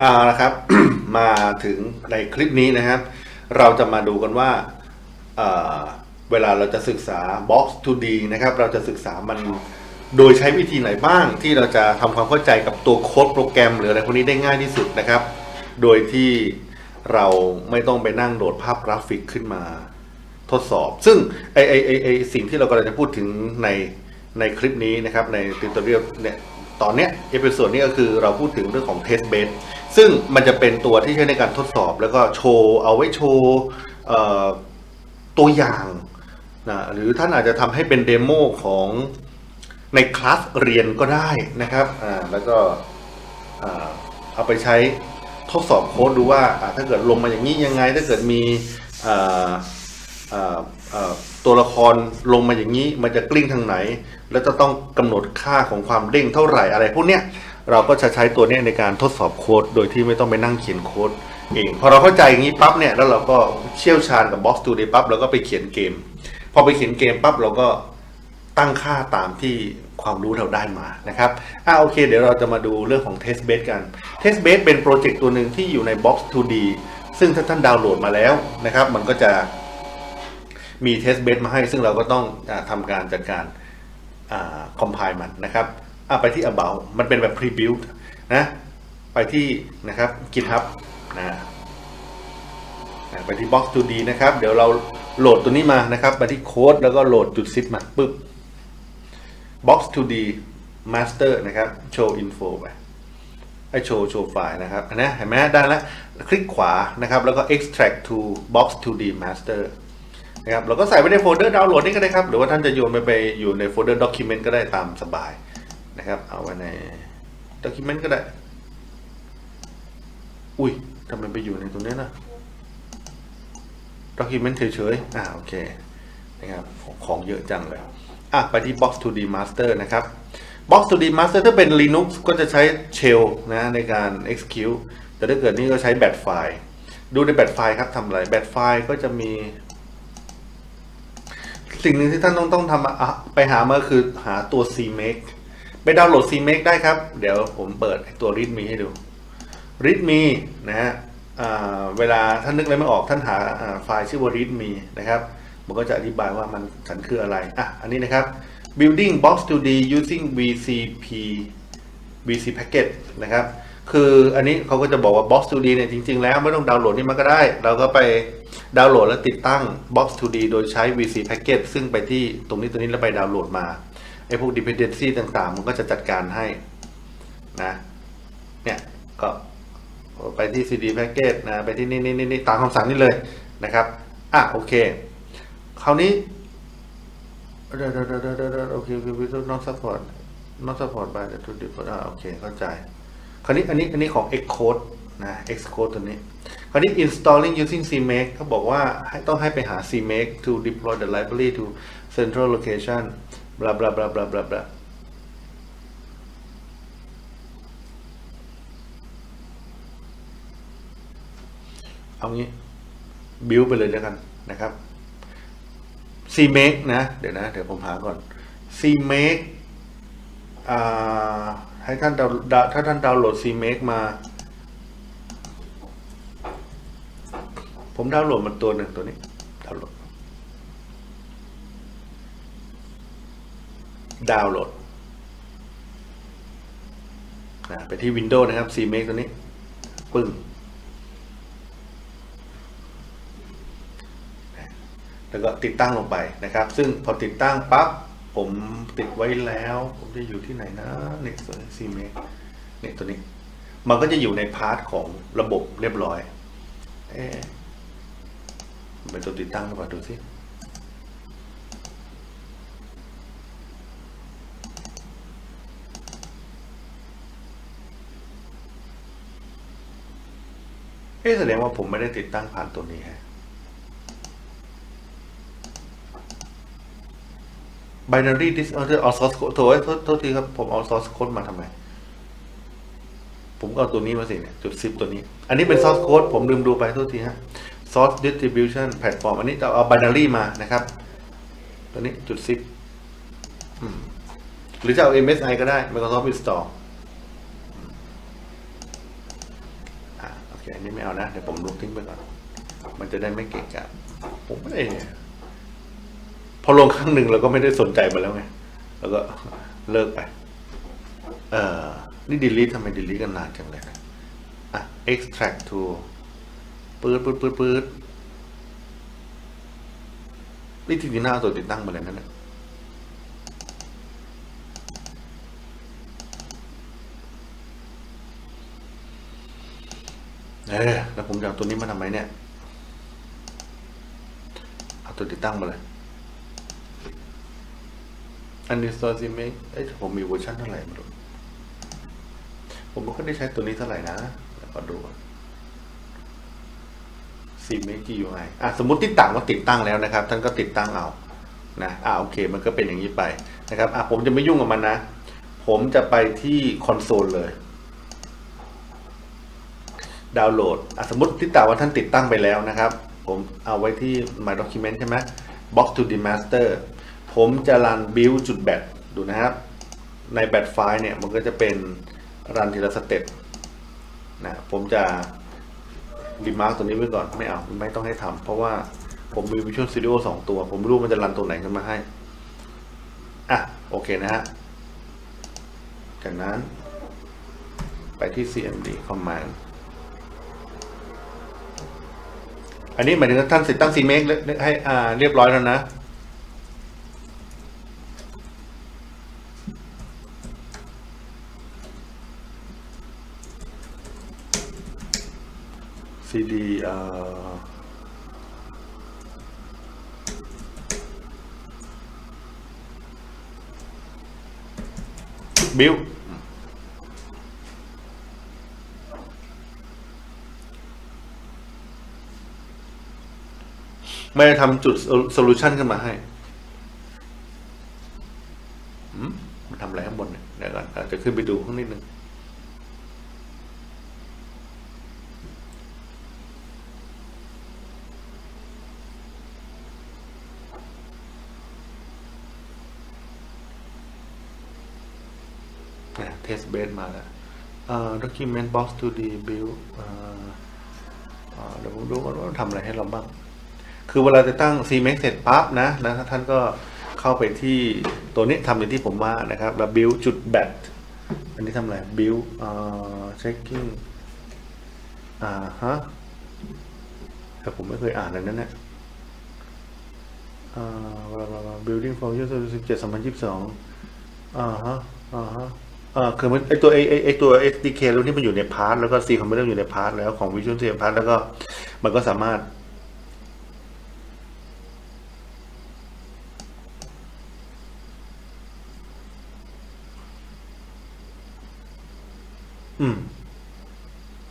เอาละครับ มาถึงในคลิปนี้นะครับ เราจะมาดูกันว่าเเวลาเราจะศึกษา Box 2D นะครับ เราจะศึกษามันโดยใช้วิธีไหนบ้างที่เราจะทำความเข้าใจกับตัวโค้ดโปรแกรม หรืออะไรพวกนี้ได้ง่ายที่สุดนะครับ โดยที่เราไม่ต้องไปนั่งโดดภาพกราฟิกขึ้นมาทดสอบ ซึ่งไอไอไอไอสิ่งที่เรากำลังจะพูดถึงในในคลิปนี้นะครับ ในติวตอเรียลเนี่ย ตอนเนี้ยเอพิโซดนี้ก็คือเราพูดถึงเรื่องของ test bed ซึ่งมันจะเป็นตัวที่ใช้ในการทดสอบ แล้วก็โชว์เอาไว้โชว์ตัวอย่างนะหรือท่านอาจจะทำให้เป็นเดโมของในคลาสเรียนก็ได้นะครับอ่าแล้วก็เอาไปใช้ทดสอบโค้ดดูว่าถ้าเกิดลงมาอย่างนี้ยังไง ถ้าเกิดมีตัวละครลงมาอย่างนี้ มันจะกลิ้งทางไหน แล้วจะต้องกำหนดค่าของความเด้งเท่าไหร่อะไรพวกเนี้ยเราก็จะใช้ตัวเนี้ยในการทดสอบโค้ด โดยที่ไม่ต้องไปนั่งเขียนโค้ดเองพอเราเข้าใจอย่างนี้ปั๊บเนี่ยแล้วเราก็เชี่ยวชาญกับ Box to Day ปั๊บเราก็ไปเขียนเกม พอไปเขียนเกมปั๊บเราก็ตั้งค่าตามที่ความรู้เราได้มานะครับอ่าโอเค เดี๋ยวเราจะมาดูเรื่องของ Test Bed กัน Test Bed เป็นโปรเจกต์ตัวหนึ่งที่อยู่ใน Box 2D ซึ่งถ้าท่านดาวน์โหลดมาแล้วนะครับ มันก็จะมี Test Bed มาให้ ซึ่งเราก็ต้องอทำการจัดการ คอมไพล์มันนะครับไปที่ about มันเป็นแบบ pre-built นะไปที่นะครับ GitHub นะไปที่ Box 2D นะครับ เดี๋ยวเราโหลดตัวนี้มานะครับไปที่โค้ดแล้วก็โหลดจุด zip มาปึ๊บ Box 2D Master นะครับ Show Info ไปไอโชว์โชว์ไฟล์นะครับอันนี้เห็นไหมได้แล้วคลิกขวานะครับ แล้วก็ extract to box 2D master นะครับเราก็ใส่ไว้ในโฟลเดอร์ดาวน์โหลดนี่ก็ได้ครับ หรือว่าท่านจะโยนไปไปอยู่ในโฟลเดอร์ document ก็ได้ตามสบายนะครับ เอาไว้ใน document ก็ได้ อุ้ยทำไมไปอยู่ในตรงนี้นะ document เฉยๆ อ่าโอเคนะครับของของเยอะจังเลยอะไปที่ box 2d master นะครับ box 2d master ถ้าเป็น linux ก็จะใช้ shell นะในการ execute แต่ถ้าเกิดนี่ก็ใช้ bat file ดูใน bat file ครับทำอะไร bat file ก็จะมี สิ่งหนึ่งที่ท่านต้องต้องทำไปหามาคือหาตัว cmake ไปดาวน์โหลด cmake ได้ครับ เดี๋ยวผมเปิดตัว readme ให้ดู readme นะฮะเวลาท่านนึกอะไรไม่ออกท่านหาอ่าไฟล์ชื่อว่า readme นะครับมันก็จะอธิบายว่ามันฉันคืออะไร อะ อันนี้นะครับ building box 2d using vcp vc packet นะครับ คืออันนี้เขาก็จะบอกว่า box 2d เนี่ยจริง ๆ แล้วไม่ต้องดาวน์โหลดนี่มันก็ได้ เราก็ไปดาวน์โหลดแล้วติดตั้ง box 2d โดยใช้ vc packet ซึ่งไปที่ตรงนี้ตรงนี้แล้วไปดาวน์โหลดมาไอ้พวก dependency ต่างๆ มันก็จะจัดการให้นะเนี่ยก็ไปที่ cd packet นะไปที่นี่นี่นี่ตามคำสั่งนี่เลยนะครับอะโอเคคราวนี้เดี๋ยวเดี๋ยวเดี๋ยวเดี๋ยวโอเคโอเค without not support not support by the two default อ่าโอเคเข้าใจ คราวนี้อันนี้อันนี้ของ xcode นะ xcode ตัวนี้ คราวนี้ installing using cmake เขาบอกว่าให้ต้องให้ไปหา cmake to deploy the library to central location blah blah blah blah blah blah เอางี้ build ไปเลยแล้วกันนะครับ cmake นะ เดี๋ยวนะ เดี๋ยวผมหาก่อน cmake อ่า ให้ท่านดาวถ้าท่านดาวน์โหลด cmake มา ผมดาวน์โหลดมันตัวหนึ่งตัวนี้ดาวน์โหลดดาวน์โหลดนะไปที่ Windows นะครับ cmake ตัวนี้ ปึ้ง แล้วก็ติดตั้งลงไปนะครับ ซึ่งพอติดตั้งปั๊บ ผมติดไว้แล้ว ผมจะอยู่ที่ไหนนะเนี่ยตัวซีเมกเนี่ยตัวนี้ มันก็จะอยู่ในพาร์ทของระบบเรียบร้อย เอ๊ะเป็นตัวติดตั้งหรือเปล่าดูสิเอ๊ะแสดงว่าผมไม่ได้ติดตั้งผ่านตัวนี้ฮะ binary dis เออเอา source code โถยโทษโทษทีครับ ผมเอา source code มาทำไม ผมก็เอาตัวนี้มาสิเนี่ยจุด zip ตัวนี้ อันนี้เป็น source code ผมลืมดูไปโทษทีฮะ source distribution platform อันนี้จะเอา binary มานะครับ ตัวนี้จุด zip อืมหรือจะเอา MSI ก็ได้ Microsoft Install เค อันนี้ไม่เอานะ เดี๋ยวผมลบทิ้งไปก่อน มันจะได้ไม่เกะกะผมไม่ได้ พอลงครั้งหนึ่งเราก็ไม่ได้สนใจมันแล้วไงแล้วก็เลิกไป เอ่อ นี่ delete ทำไม delete กันนานจังเลยนะอะ extract to ปื๊ดปื๊ดปื๊ดปื๊ดนี่จริงๆหน้าตัวติดตั้งมาเลยนั่นแหละเออแล้วผมจะเอาตัวนี้มาทำไมเนี่ย เอาตัวติดตั้งมาเลย อันนี้ Store c m a k เอ้ยผมมีเวอร์ชันเท่าไหร่ไม่รู้ผมไม่ค่อยได้ใช้ตัวนี้เท่าไหร่นะเดี๋ยวขอดูซีเมกียูไออะสมมติติดตั้งว่าติดตั้งแล้วนะครับ ท่านก็ติดตั้งเอานะอ่าโอเค มันก็เป็นอย่างนี้ไปนะครับอะผมจะไม่ยุ่งกับมันนะ ผมจะไปที่คอนโซลเลย ดาวน์โหลดอะสมมติติดตั้งว่าท่านติดตั้งไปแล้วนะครับ ผมเอาไว้ที่ My Document ใช่ไหม Box to the Master ผมจะรัน build จุด bat ดูนะครับ ใน bat ไฟล์เนี่ยมันก็จะเป็นรันทีละสเต็ปนะผมจะรีมาร์กตัวนี้ไว้ก่อนไม่เอาไม่ต้องให้ทำเพราะว่าผมมี Visual Studio 2 ตัว ผมไม่รู้มันจะรันตัวไหนขึ้นมาให้ อะ โอเคนะฮะ จากนั้น ไปที่ cmd command อันนี้หมายถึงว่าท่านติดตั้ง CMake ให้อ่าเรียบร้อยแล้วนะ cd เอ่อบิวไม่ได้ทำจุดโซลูชันขึ้นมาให้มันทำอะไรข้างบนเนี่ยเดี๋ยวก่อนจะขึ้นไปดูข้างนิดนึง เทสเบสมาแล้วเอ่อ document box to the build เดี๋ยวผมดูก่อนว่าทำอะไรให้เราบ้าง คือเวลาจะตั้ง CMake เสร็จปั๊บนะแล้วท่านก็เข้าไปที่ตัวนี้ทำอย่างที่ผมว่านะครับ แล้ว build จุด bat อันนี้ทำอะไร build เอ่อ checking อ่าฮะแต่ผมไม่เคยอ่านเลยนั่นแหละอ่า building for user 17 2022อ่าฮะอ่าฮะ อ่าคือมันไอตัวไอไอไอตัว SDK แล้วที่มันอยู่ในพาร์ทแล้วก็ C Compiler อยู่ในพาร์ทแล้วของ Visual Studio Part แล้วก็มันก็สามารถ อืม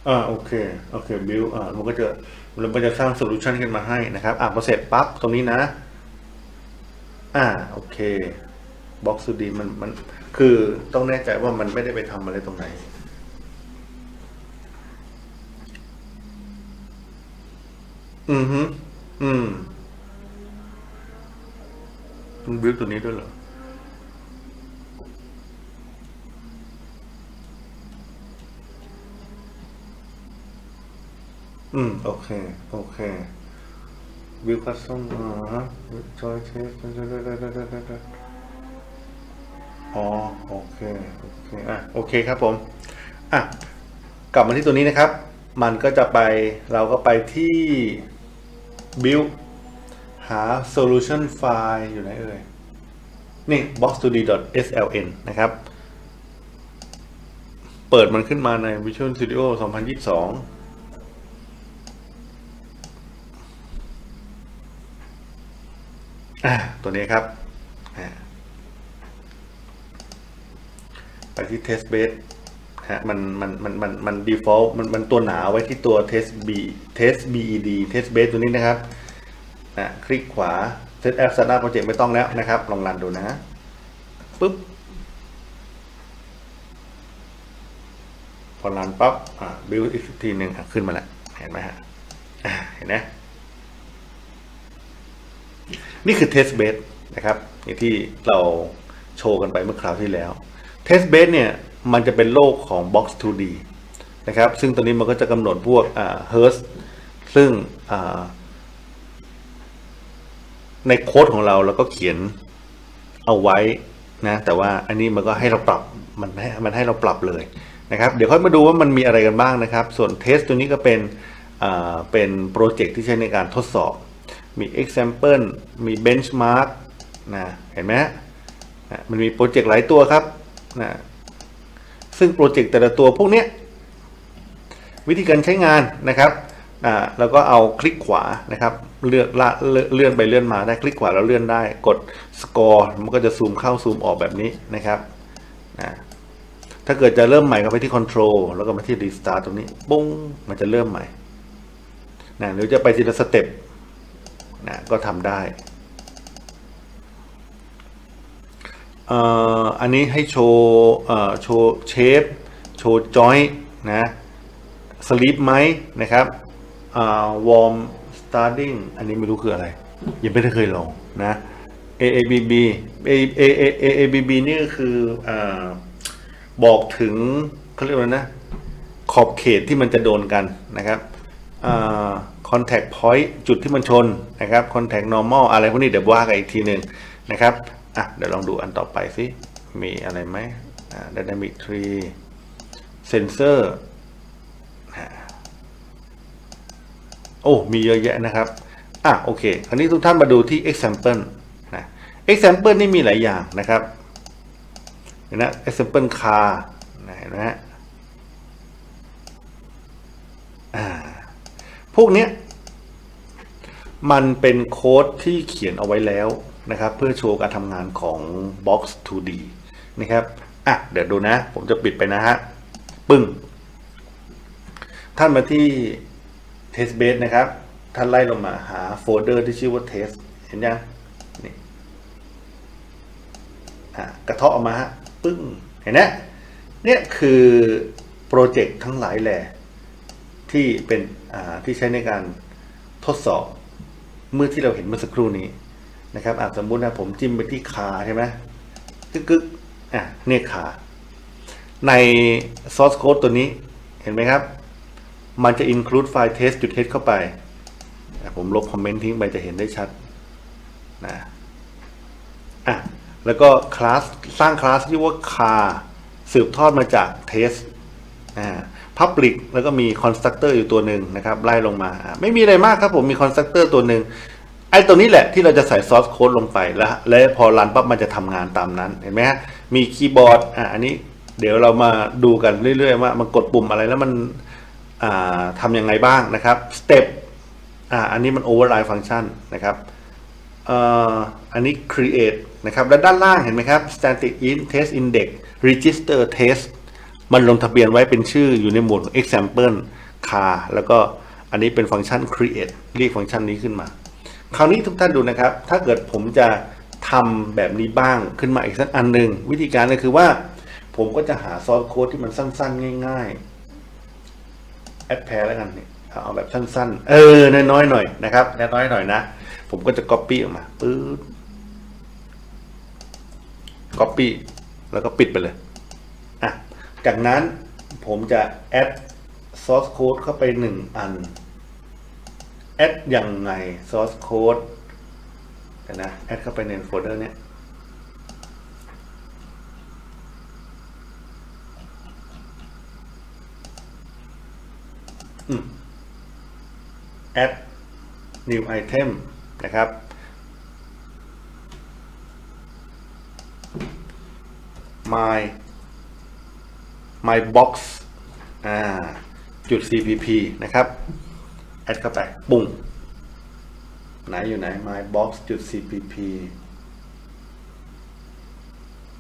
อ่าโอเค โอเคบิวอ่ามันก็จะมันจะสร้างโซลูชันขึ้นมาให้นะครับ อ่าพอเสร็จปั๊บตรงนี้นะ อ่า โอเค บ็อกซ์ดีมันมัน คือต้องแน่ใจว่ามันไม่ได้ไปทำอะไรตรงไหน อือฮึอืมมันบิวตัวนี้ด้วยเหรอ อืม โอเค โอเควิวคัสซอมอ่าฮะจอยเทส อ๋อโอเคโอเคอะโอเคครับผมอะกลับมาที่ตัวนี้นะครับ มันก็จะไปเราก็ไปที่ build หา solution file อยู่ไหนเอ่ย นี่ box2d.sln นะครับ เปิดมันขึ้นมาใน Visual Studio 2022อ่าตัวนี้ครับอ่า ไปที่ test bed ฮะมันมันมันมันมัน default มันมันตัวหนาไว้ที่ตัว test b test bed test bed ตัวนี้นะครับอะคลิกขวา set app start project ไม่ต้องแล้วนะครับ ลองรันดูนะปุ๊บพอรันปั๊บอ่า build อีกทีหนึ่งขึ้นมาแล้ว เห็นไหมฮะเห็นไหมนี่คือ test bed นะครับอย่างที่เราโชว์กันไปเมื่อคราวที่แล้ว test bed เนี่ยมันจะเป็นโลกของ box 2d นะครับ ซึ่งตัวนี้มันก็จะกำหนดพวกอ่า hertz ซึ่งในโค้ดของเราเราก็เขียนเอาไว้นะแต่ว่าอันนี้มันก็ให้เราปรับมันให้มันให้เราปรับเลยนะครับ เดี๋ยวค่อยมาดูว่ามันมีอะไรกันบ้างนะครับ ส่วนเทสตัวนี้ก็เป็นเป็นโปรเจกต์ที่ใช้ในการทดสอบ มี example มี benchmark นะเห็นไหมมันมีโปรเจกต์หลายตัวครับ นะซึ่งโปรเจกต์แต่ละตัวพวกนี้วิธีการใช้งานนะครับอ่าแล้วก็เอาคลิกขวานะครับเลือกละเลื่อนเลื่อนไปเลื่อนมาได้คลิกขวาแล้วเลื่อนได้กดสกอร์มันก็จะซูมเข้าซูมออกแบบนี้นะครับนะถ้าเกิดจะเริ่มใหม่ก็ไปที่ Control แล้วก็มาที่ Restart ตรงนี้ปุ้งมันจะเริ่มใหม่นะหรือจะไปทีละสเต็ปนะก็ทำได้ เอันนี้ให้โชว์โชว์เชฟโชว์จอยนะสลีปไหมนะครับวอร์มสตาร์ดิ้งอันนี้ไม่รู้คืออะไร ยังไม่ได้เคยลองนะ AABB AABB นี่ก็คืออบอกถึงเขาเรียกว่านะ ขอบเขตที่มันจะโดนกันนะครับอ่า contact point จุดที่มันชนนะครับ contact normal อะไรพวกนี้เดี๋ยวว่ากันอีกทีหนึ่งนะครับ อะเดี๋ยวลองดูอันต่อไปสิมีอะไรไหมอ่า dynamic tree sensor โอ้ มีเยอะแยะนะครับ อะ โอเค คราวนี้ทุกท่านมาดูที่ example นะ example นี่มีหลายอย่างนะครับเห็นนะ example car นะเห็นไหมฮะอ่าพวกเนี้ย มันเป็นโค้ดที่เขียนเอาไว้แล้ว นะครับ เพื่อโชว์การทำงานของ Box 2D นะครับอะเดี๋ยวดูนะ ผมจะปิดไปนะฮะ ปึ้ง ท่านมาที่ test base นะครับ ท่านไล่ลงมาหาโฟลเดอร์ที่ชื่อว่า test เห็นยังนี่อะกระเทาะออกมาฮะ ปึ้ง เห็นไหมเนี่ยคือโปรเจกต์ทั้งหลายแหล่ที่เป็นอ่าที่ใช้ในการทดสอบเมื่อที่เราเห็นเมื่อสักครู่นี้ นะครับอะสมมุตินะผมจิ้มไปที่ขาใช่ไหมกึกกึกอะเนี่ยขา ใน source code ตัวนี้เห็นไหมครับ มันจะ include ไฟล์ test จุด test เข้าไป ผมลบคอมเมนต์ทิ้งไปจะเห็นได้ชัดนะอะแล้วก็คลาสสร้างคลาสที่ว่า car สืบทอดมาจาก test อ่า public แล้วก็มี constructor อยู่ตัวหนึ่งนะครับ ไล่ลงมา ไม่มีอะไรมากครับผมมี constructor ตัวหนึ่ง ไอ้ตัวนี้แหละที่เราจะใส่ source code ลงไปแล้ว และพอรันปั๊บมันจะทำงานตามนั้นเห็นไหมฮะมีคีย์บอร์ดอะอันนี้เดี๋ยวเรามาดูกันเรื่อย ๆ ว่ามันกดปุ่มอะไรแล้วมันอ่าทำยังไงบ้างนะครับ step อ่าอันนี้มัน override function นะครับเอ่ออันนี้ create นะครับแล้วด้านล่างเห็นไหมครับ static in test index register test มันลงทะเบียนไว้เป็นชื่ออยู่ในหมวดของ example car แล้วก็อันนี้เป็นฟังก์ชัน create เรียกฟังก์ชันนี้ขึ้นมา คราวนี้ทุกท่านดูนะครับ ถ้าเกิดผมจะทำแบบนี้บ้างขึ้นมาอีกสักอันหนึ่งวิธีการก็คือว่า ผมก็จะหาซอสโค้ดที่มันสั้น ๆ ง่าย ๆ แอดแพร์แล้วกันเนี่ยเอาแบบสั้น ๆ เออ น้อยๆหน่อยนะครับน้อยๆหน่อยนะ ผมก็จะ Copy ออกมาปื๊ด Copy แล้วก็ปิดไปเลยอะจากนั้นผมจะ add source code เข้าไปหนึ่ งอัน add ยังไง source code เดี๋ยวนะ add เข้าไปในโฟลเดอร์เนี้ย add new item นะครับ my my box อ่า จุด cpp นะครับ add เข้าไปปุ้งไหนอยู่ไหน my box จุด cpp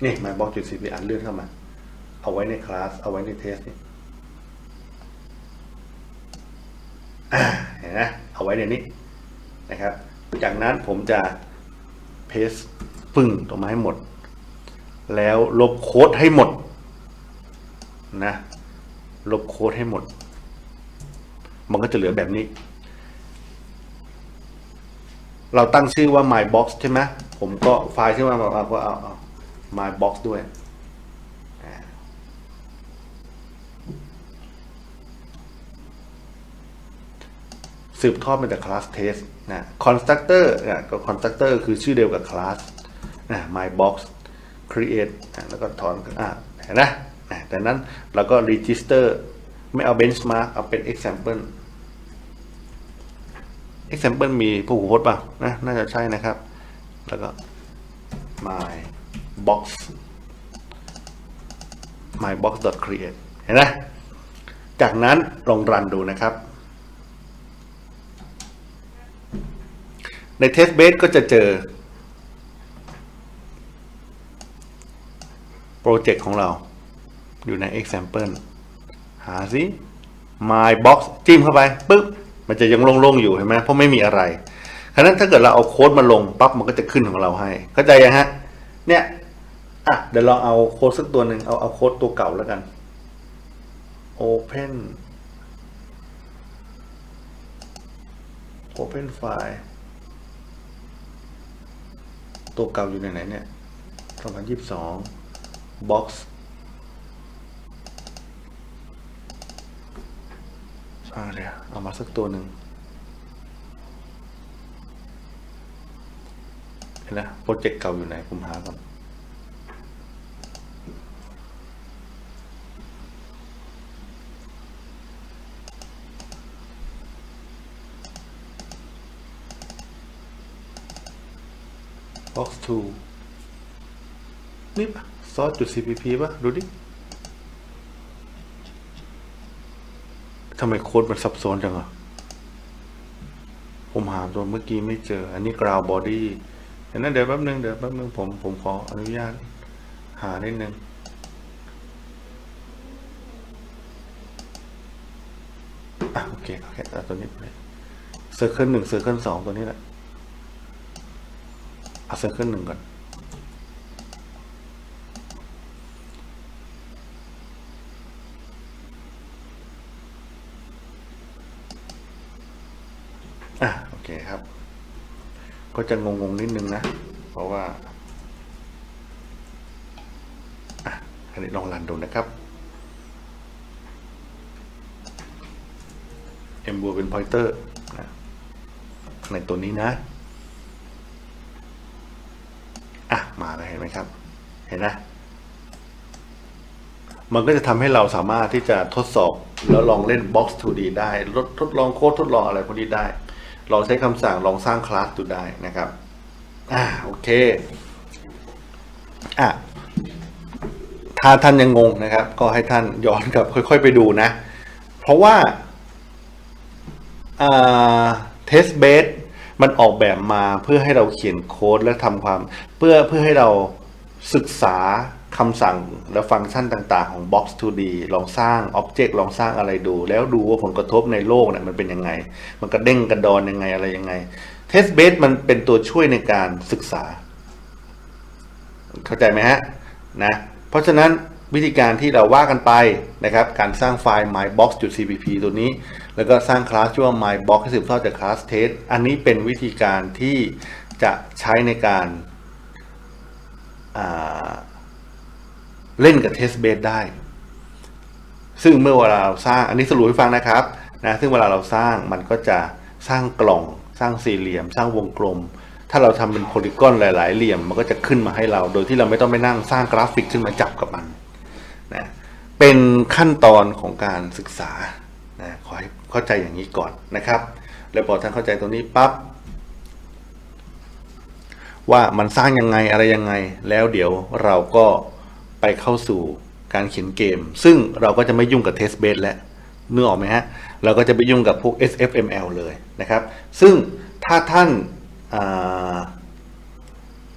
นี่ my box จุด cpp อ่านเลื่อนเข้ามา เอาไว้ในคลาส เอาไว้ในเทสนี่เห็นไหมเอาไว้ในนี้นะครับ จากนั้นผมจะเพสปึ้งตรงมาให้หมด แล้วลบโค้ดให้หมดนะ ลบโค้ดให้หมด มันก็จะเหลือแบบนี้ เราตั้งชื่อว่า my box ใช่ไหมผมก็ไฟล์ชื่อว่าเราก็เอา my box ด้วยสืบทอดมาจาก class test นะ constructor นะก็ constructor คือชื่อเดียวกับ class นะ my box create นะแล้วก็ถอนอะเห็นะนะแต่นั้นเราก็ register ไม่เอา benchmark เอาเป็น example example มีผู้หูพจน์เปล่านะน่าจะใช่นะครับ แล้วก็ my box my box dot create เห็นไหมจากนั้นลองรันดูนะครับ ใน test bed ก็จะเจอ โปรเจกต์ของเรา อยู่ใน example หาสิ my box จิ้มเข้าไปปึ๊บ มันจะยังโล่งๆอยู่เห็นไหมเพราะไม่มีอะไรฉะนั้นถ้าเกิดเราเอาโค้ดมาลงปั๊บมันก็จะขึ้นของเราให้ เข้าใจยังฮะ เนี่ยอะเดี๋ยวลองเอาโค้ดสักตัวหนึ่งเอาเอาโค้ดตัวเก่าแล้วกัน open open file ตัวเก่าอยู่ในไหนเนี่ย 2022 box อ่าเดี๋ยวเอามาสักตัวหนึ่งเห็นไหมโปรเจกต์เก่าอยู่ไหน ผมหาก่อน box 2นี่ปะซอสจุด cpp ปะดูดิำไมโค้ดมันซับซ้อนจังอะผมหาตัวเมื่อกี้ไม่เจอ อันนี้ ground body เห็นนะเดี๋ยวแป๊บนึงเดี๋ยวแป๊บนึงผมผมขออนุญาต หานิดนึงอะโอเคโอเคเอาตัวนี้ไปเซอร์เคิลหนึ่งเซอร์เคิลสองตัวนี้แหละเอาเซอร์เคิลหนึ่งก่อน อะ โอเคครับ ก็จะงงๆนิดนึงนะ เพราะว่าอะอันนี้ลองรันดูนะครับเอ็มบวเป็น pointer นะในตัวนี้นะ อะ มาแล้วเห็นไหมครับ เห็นนะ มันก็จะทำให้เราสามารถที่จะทดสอบแล้วลองเล่น Box 2D ได้ ทดลองโค้ดทดลองอะไรพวกนี้ได้ ลองใช้คำสั่งลองสร้างคลาสดูได้นะครับ อ่าโอเค อะถ้าท่านยังงงนะครับ ก็ให้ท่านย้อนกลับค่อย ๆ ไปดูนะ เพราะว่าเทสเบสมันออกแบบมาเพื่อให้เราเขียนโค้ดและทำความเพื่อเพื่อให้เราศึกษา คำสั่งและฟังก์ชันต่างๆ ของ Box 2D ลองสร้าง Object ลองสร้างอะไรดู แล้วดูว่าผลกระทบในโลกเนี่ยมันเป็นยังไง มันกระเด้งกระดอนยังไงอะไรยังไง Test Base มันเป็นตัวช่วยในการศึกษา เข้าใจไหมฮะนะเพราะฉะนั้นวิธีการที่เราว่ากันไปนะครับ การสร้างไฟล์ mybox.cpp ตัวนี้ แล้วก็สร้างคลาสชื่อว่า mybox ที่สืบทอดจากคลาส test อันนี้เป็นวิธีการที่จะใช้ในการอ่า เล่นกับ test bed ได้ ซึ่งเมื่อเวลาเราสร้างอันนี้สรุปให้ฟังนะครับนะซึ่งเวลาเราสร้างมันก็จะสร้างกล่อง สร้างสี่เหลี่ยม สร้างวงกลม ถ้าเราทำเป็นโพลีกอนหลาย ๆ เหลี่ยมมันก็จะขึ้นมาให้เรา โดยที่เราไม่ต้องไปนั่งสร้างกราฟิกขึ้นมาจับกับมันนะเป็นขั้นตอนของการศึกษานะขอให้เข้าใจอย่างนี้ก่อนนะครับ แล้วพอท่านเข้าใจตรงนี้ปั๊บว่ามันสร้างยังไงอะไรยังไง แล้วเดี๋ยวเราก็ ไปเข้าสู่การเขียนเกม ซึ่งเราก็จะไม่ยุ่งกับ test bed แล้วนึกออกไหมฮะ เราก็จะไปยุ่งกับพวก SFML เลยนะครับ ซึ่งถ้าท่านา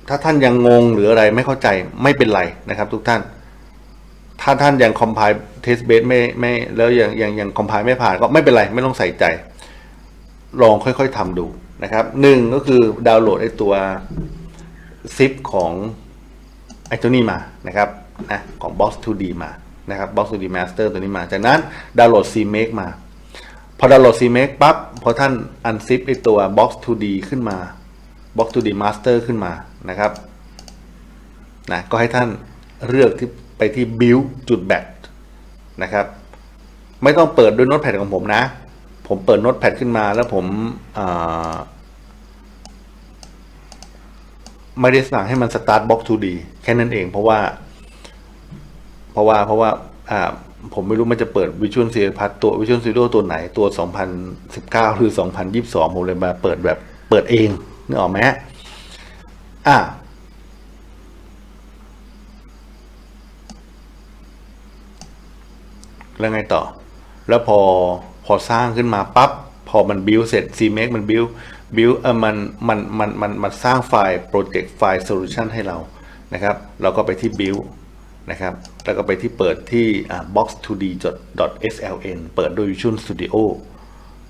ถ้าท่านยังงงหรืออะไรไม่เข้าใจไม่เป็นไรนะครับทุกท่าน ถ้าท่านยัง compile test bed ไม่ไม่แล้วยังยังยัง compile ไม่ผ่านก็ไม่เป็นไรไม่ต้องใส่ใจ ลองค่อยๆทำดูนะครับหนึ่งก็คือดาวน์โหลดไอตัวซิปของไอตัวนี้มานะครับ นะของ Box 2D มานะครับ Box 2D Master ตัวนี้มา จากนั้นดาวน์โหลด CMake มา พอดาวน์โหลด CMake ปั๊บพอท่านอันซิปไอตัว Box 2D ขึ้นมา Box 2D Master ขึ้นมานะครับนะก็ให้ท่านเลือกที่ไปที่ build จุด bat นะครับ ไม่ต้องเปิดด้วยโน้ตแพดของผมนะ ผมเปิดโน้ตแพดขึ้นมาแล้วผมไม่ได้สั่งให้มัน start box 2D แค่นั้นเองเพราะว่า เพราะว่าเพราะว่าอ่าผมไม่รู้มันจะเปิด Visual Studio พัดตัว Visual Studio ตัวไหนตัว 2019 หรือ 2022 ผมเลยมาเปิดแบบเปิดเองนึกออกไหมฮะอะแล้วไงต่อ แล้วพอพอสร้างขึ้นมาปั๊บ พอมันบิวเสร็จ CMake มันบิวบิวเออมันมันมันมันมันสร้างไฟล์โปรเจกต์ไฟล์โซลูชันให้เรานะครับ เราก็ไปที่ build นะครับ แล้วก็ไปที่เปิดที่ box2d.sln เปิดโดย Visual Studio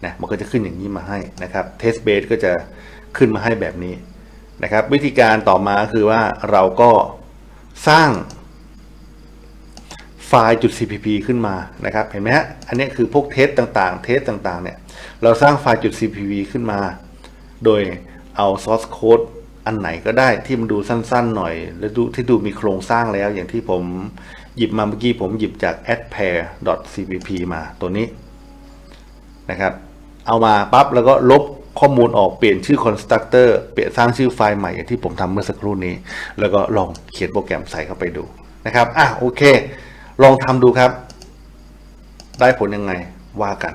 นะมันก็จะขึ้นอย่างนี้มาให้นะครับ test base ก็จะขึ้นมาให้แบบนี้นะครับ วิธีการต่อมาคือว่าเราก็สร้างไฟล์จุด .cpp ขึ้นมานะครับ เห็นไหมฮะอันนี้คือพวกเทสต่างๆ เทสต่างๆ เนี่ย เราสร้างไฟล์จุด .cpp ขึ้นมา โดยเอา source code อันไหนก็ได้ที่มันดูสั้นๆหน่อย แล้วดูที่ดูมีโครงสร้างแล้วอย่างที่ผม หยิบมาเมื่อกี้ผมหยิบจาก adpair.cpp มาตัวนี้นะครับ เอามาปั๊บแล้วก็ลบข้อมูลออกเปลี่ยนชื่อ constructor เปลี่ยนสร้างชื่อไฟล์ใหม่อย่างที่ผมทำเมื่อสักครู่นี้ แล้วก็ลองเขียนโปรแกรมใส่เข้าไปดูนะครับอะโอเค ลองทำดูครับ ได้ผลยังไงว่ากัน